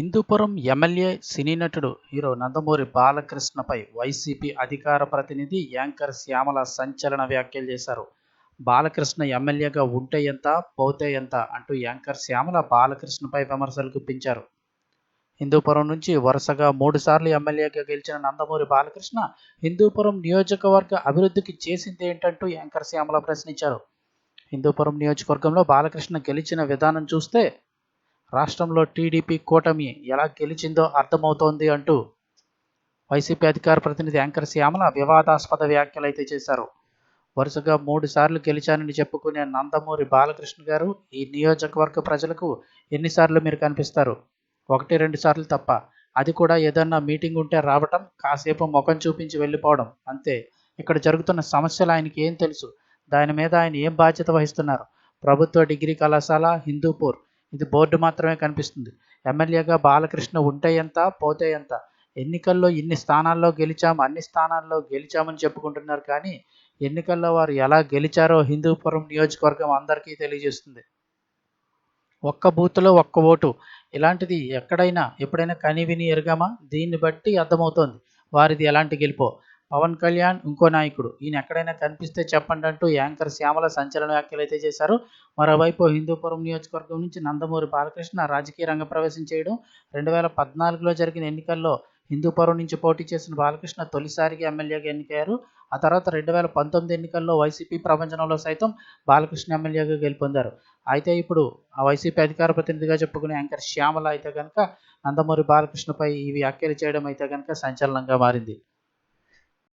Hindupuram MLA సినీ నటుడు hero Nandamuri బాలకృష్ణపై YCP అధికార ప్రతినిధి యాంకర్ శ్యామల సంచలన వ్యాఖ్యలు చేశారు. బాలకృష్ణ ఎమ్మెల్యేగా ఉంటే ఎంత పోతే ఎంత అంటూ యాంకర్ శ్యామల బాలకృష్ణపై విమర్శలు గుప్పించారు. హిందూపురం నుంచి వరుసగా మూడుసార్లు ఎమ్మెల్యేగా గెలిచిన నందమూరి బాలకృష్ణ హిందూపురం నియోజకవర్గ అభివృద్ధికి చేసింది ఏంటంటూ యాంకర్ శ్యామల ప్రశ్నించారు. హిందూపురం నియోజకవర్గంలో బాలకృష్ణ గెలిచిన విధానం చూస్తే రాష్ట్రంలో టీడీపీ కూటమి ఎలా గెలిచిందో అర్థమవుతోంది అంటూ వైసీపీ అధికార ప్రతినిధి యాంకర్ శ్యామల వివాదాస్పద వ్యాఖ్యలు అయితే చేశారు. వరుసగా మూడు సార్లు గెలిచానని చెప్పుకునే నందమూరి బాలకృష్ణ గారు ఈ నియోజకవర్గ ప్రజలకు ఎన్నిసార్లు మీరు కనిపిస్తారు? ఒకటి రెండు సార్లు తప్ప. అది కూడా ఏదన్నా మీటింగ్ ఉంటే రావటం కాసేపు ముఖం చూపించి వెళ్ళిపోవడం అంతే. ఇక్కడ జరుగుతున్న సమస్యలు ఆయనకి ఏం తెలుసు? దాని మీద ఆయన ఏం బాధ్యత వహిస్తున్నారు? ప్రభుత్వ డిగ్రీ కళాశాల హిందూపూర్ ఇది బోర్డు మాత్రమే కనిపిస్తుంది. ఎమ్మెల్యేగా బాలకృష్ణ ఉంటే ఎంత పోతే ఎంత ఎన్నికల్లో ఇన్ని స్థానాల్లో గెలిచాం అన్ని స్థానాల్లో గెలిచామని చెప్పుకుంటున్నారు కానీ ఎన్నికల్లో వారు ఎలా గెలిచారో హిందూపురం నియోజకవర్గం అందరికీ తెలియజేస్తుంది. ఒక్క బూత్లో ఒక్క ఓటు. ఇలాంటిది ఎక్కడైనా ఎప్పుడైనా కనివిని ఎరగామా? దీన్ని బట్టి అర్థమవుతోంది. వారిది ఎలాంటి గెలుపో? పవన్ కళ్యాణ్ ఇంకో నాయకుడు. ఈయన ఎక్కడైనా కనిపిస్తే చెప్పండి అంటూ యాంకర్ శ్యామల సంచలన వ్యాఖ్యలు అయితే చేశారు. మరోవైపు హిందూపురం నియోజకవర్గం నుంచి నందమూరి బాలకృష్ణ రాజకీయ రంగ ప్రవేశం చేయడం రెండు వేల పద్నాలుగులో జరిగిన ఎన్నికల్లో హిందూపురం నుంచి పోటీ చేసిన బాలకృష్ణ తొలిసారిగా ఎమ్మెల్యేగా ఎన్నికయ్యారు. ఆ తర్వాత రెండు వేల పంతొమ్మిది ఎన్నికల్లో వైసీపీ ప్రపంచంలో సైతం బాలకృష్ణ ఎమ్మెల్యేగా గెలుపొందారు. అయితే ఇప్పుడు ఆ వైసీపీ అధికార ప్రతినిధిగా చెప్పుకునే యాంకర్ శ్యామల అయితే కనుక నందమూరి బాలకృష్ణపై ఈ వ్యాఖ్యలు చేయడం అయితే కనుక సంచలనంగా మారింది.